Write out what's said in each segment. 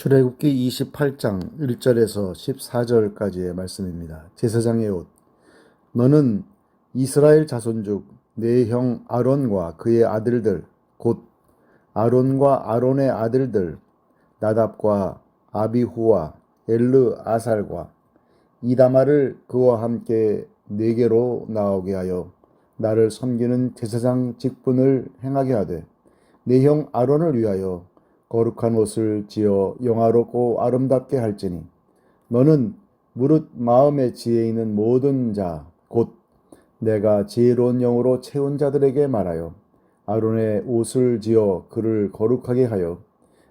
출애굽기 28장 1절에서 14절까지의 말씀입니다. 제사장의 옷. 너는 이스라엘 자손 중 내 형 아론과 그의 아들들 곧 아론과 아론의 아들들 나답과 아비후와 엘르 아살과 이다마를 그와 함께 내게로 나오게 하여 나를 섬기는 제사장 직분을 행하게 하되 내 형 아론을 위하여 거룩한 옷을 지어 영화롭고 아름답게 할지니 너는 무릇 마음에 지혜 있는 모든 자 곧 내가 지혜로운 영으로 채운 자들에게 말하여 아론의 옷을 지어 그를 거룩하게 하여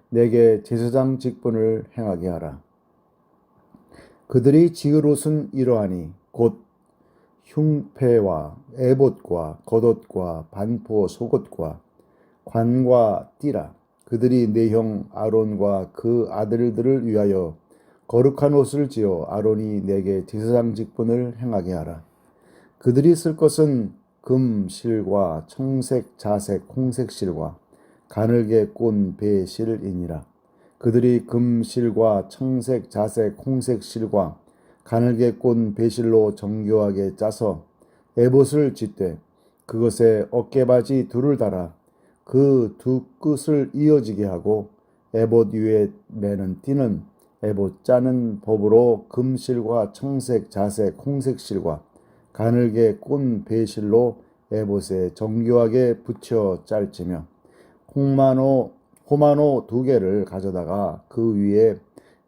내게 제사장 직분을 행하게 하라. 그들이 지을 옷은 이러하니 곧 흉패와 에봇과 겉옷과 반포 속옷과 관과 띠라 그들이 내 형 아론과 그 아들들을 위하여 거룩한 옷을 지어 아론이 내게 제사장 직분을 행하게 하라. 그들이 쓸 것은 금 실과 청색 자색 홍색 실과 가늘게 꼰 배 실이니라. 그들이 금 실과 청색 자색 홍색 실과 가늘게 꼰 배실로 정교하게 짜서 에봇을 짓되 그것에 어깨바지 둘을 달아 그 두 끝을 이어지게 하고 에봇 위에 매는 띠는 에봇 짜는 법으로 금실과 청색, 자색, 홍색실과 가늘게 꼰 배실로 에봇에 정교하게 붙여 짤지며 홍마노 호마노 두 개를 가져다가 그 위에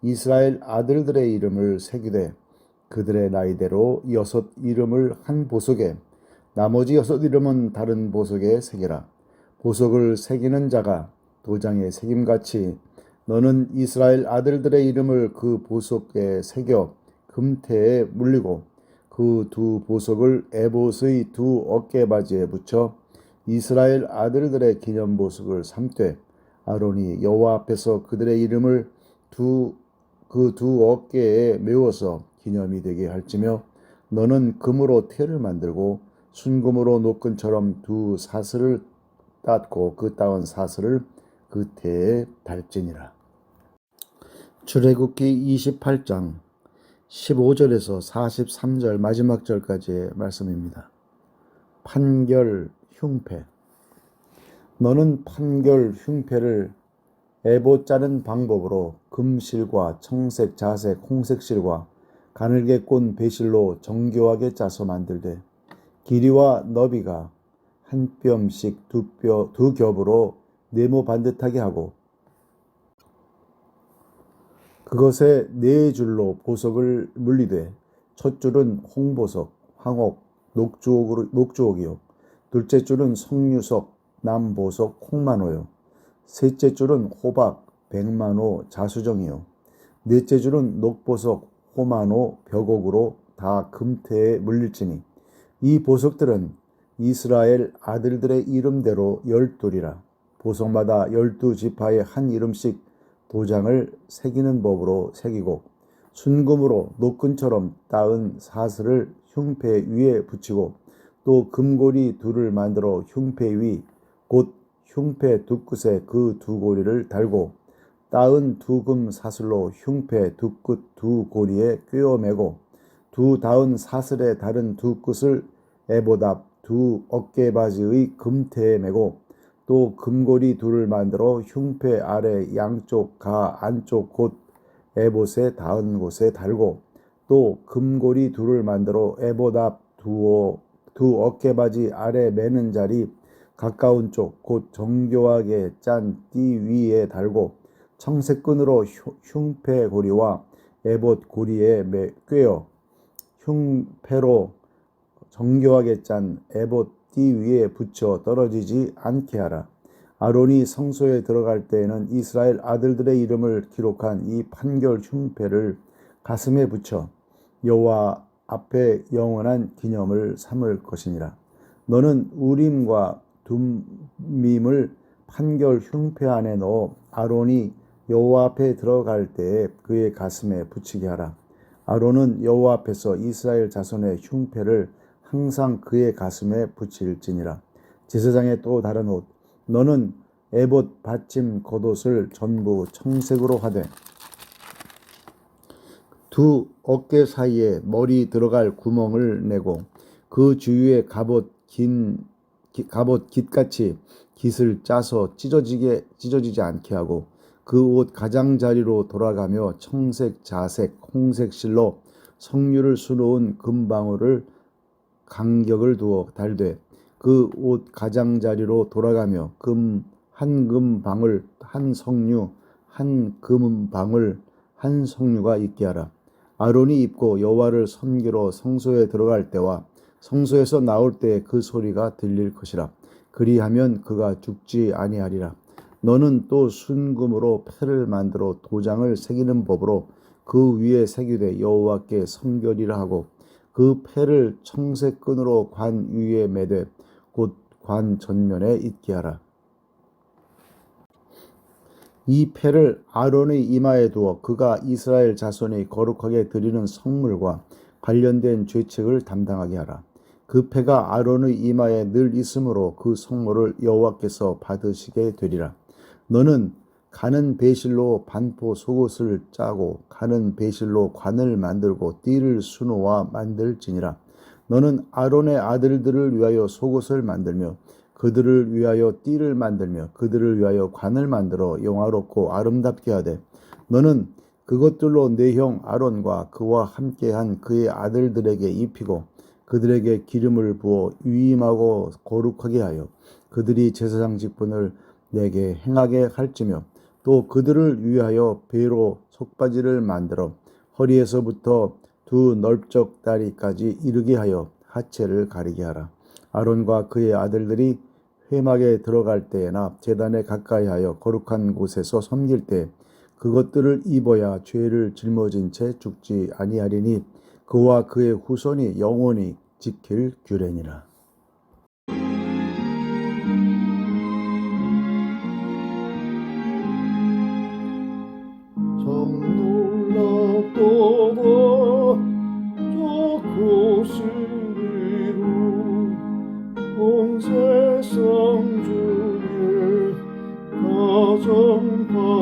이스라엘 아들들의 이름을 새기되 그들의 나이대로 여섯 이름을 한 보석에 나머지 여섯 이름은 다른 보석에 새기라. 보석을 새기는 자가 도장에 새김같이 너는 이스라엘 아들들의 이름을 그 보석에 새겨 금태에 물리고 그 두 보석을 에봇의 두 어깨바지에 붙여 이스라엘 아들들의 기념 보석을 삼되 아론이 여호와 앞에서 그들의 이름을 두 그두 어깨에 메워서 기념이 되게 할지며 너는 금으로 태를 만들고 순금으로 노끈처럼 두 사슬을 땄고 그 따온 사슬을 그 태에 달지니라. 출애굽기 28장 15절에서 43절 마지막 절까지의 말씀입니다. 판결 흉패 너는 판결 흉패를 에보 짜는 방법으로 금실과 청색, 자색, 홍색실과 가늘게 꼰 배실로 정교하게 짜서 만들되 길이와 너비가 한 뼘씩 두, 뼈, 두 겹으로 네모 반듯하게 하고 그것에 네 줄로 보석을 물리되 첫 줄은 홍보석, 황옥, 녹주옥으로, 녹주옥이요. 둘째 줄은 석류석, 남보석, 홍만호요. 셋째 줄은 호박, 백만호, 자수정이요. 넷째 줄은 녹보석, 호만호, 벽옥으로 다 금태에 물릴지니 이 보석들은 이스라엘 아들들의 이름대로 열둘이라. 보석마다 열두 지파에 한 이름씩 도장을 새기는 법으로 새기고 순금으로 노끈처럼 따은 사슬을 흉패 위에 붙이고 또 금고리 둘을 만들어 흉패 위 곧 흉패 두 끝에 그 두 고리를 달고 따은 두 금 사슬로 흉패 두 끝 두 고리에 꿰어 매고 두 다은 사슬의 다른 두 끝을 에보답 두 어깨바지의 금태에 매고 또 금고리 둘을 만들어 흉패 아래 양쪽 가 안쪽 곳 에봇에 닿은 곳에 달고 또 금고리 둘을 만들어 에봇 앞 두어 두 어깨바지 아래 매는 자리 가까운 쪽 곧 정교하게 짠 띠 위에 달고 청색끈으로 흉패 고리와 에봇 고리에 매, 꿰어 흉패로 정교하게 짠 에봇 띠 위에 붙여 떨어지지 않게 하라. 아론이 성소에 들어갈 때에는 이스라엘 아들들의 이름을 기록한 이 판결 흉패를 가슴에 붙여 여호와 앞에 영원한 기념을 삼을 것이니라. 너는 우림과 둠밈을 판결 흉패 안에 넣어 아론이 여호와 앞에 들어갈 때에 그의 가슴에 붙이게 하라. 아론은 여호와 앞에서 이스라엘 자손의 흉패를 항상 그의 가슴에 붙일지니라. 제사장의 또 다른 옷 너는 에봇 받침 겉옷을 전부 청색으로 하되 두 어깨 사이에 머리 들어갈 구멍을 내고 그 주위에 갑옷 긴 기- 갑옷 깃같이 깃을 짜서 찢어지게 찢어지지 않게 하고 그 옷 가장자리로 돌아가며 청색, 자색, 홍색 실로 석류를 수놓은 금방울을 간격을 두어 달되 그 옷 가장자리로 돌아가며 금 한 금방울 한 석류 한 금방울 한 석류가 있게 하라. 아론이 입고 여호와를 섬기러 성소에 들어갈 때와 성소에서 나올 때그 소리가 들릴 것이라. 그리하면 그가 죽지 아니하리라. 너는 또 순금으로 패를 만들어 도장을 새기는 법으로 그 위에 새기되 여호와께 성결이라 하고 그 패를 청색 끈으로 관 위에 매되 곧 관 전면에 있게 하라. 이 패를 아론의 이마에 두어 그가 이스라엘 자손이 거룩하게 드리는 성물과 관련된 죄책을 담당하게 하라. 그 패가 아론의 이마에 늘 있으므로 그 성물을 여호와께서 받으시게 되리라. 너는 가는 배실로 반포 속옷을 짜고 가는 배실로 관을 만들고 띠를 수놓아 만들지니라. 너는 아론의 아들들을 위하여 속옷을 만들며 그들을 위하여 띠를 만들며 그들을 위하여 관을 만들어 영화롭고 아름답게 하되 너는 그것들로 내 형 아론과 그와 함께한 그의 아들들에게 입히고 그들에게 기름을 부어 위임하고 거룩하게 하여 그들이 제사장 직분을 내게 행하게 할지며 또 그들을 위하여 배로 속바지를 만들어 허리에서부터 두 넓적 다리까지 이르게 하여 하체를 가리게 하라. 아론과 그의 아들들이 회막에 들어갈 때에나 제단에 가까이 하여 거룩한 곳에서 섬길 때 그것들을 입어야 죄를 짊어진 채 죽지 아니하리니 그와 그의 후손이 영원히 지킬 규례니라. 가장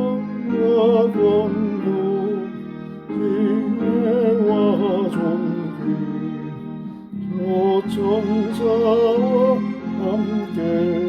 천사와 함께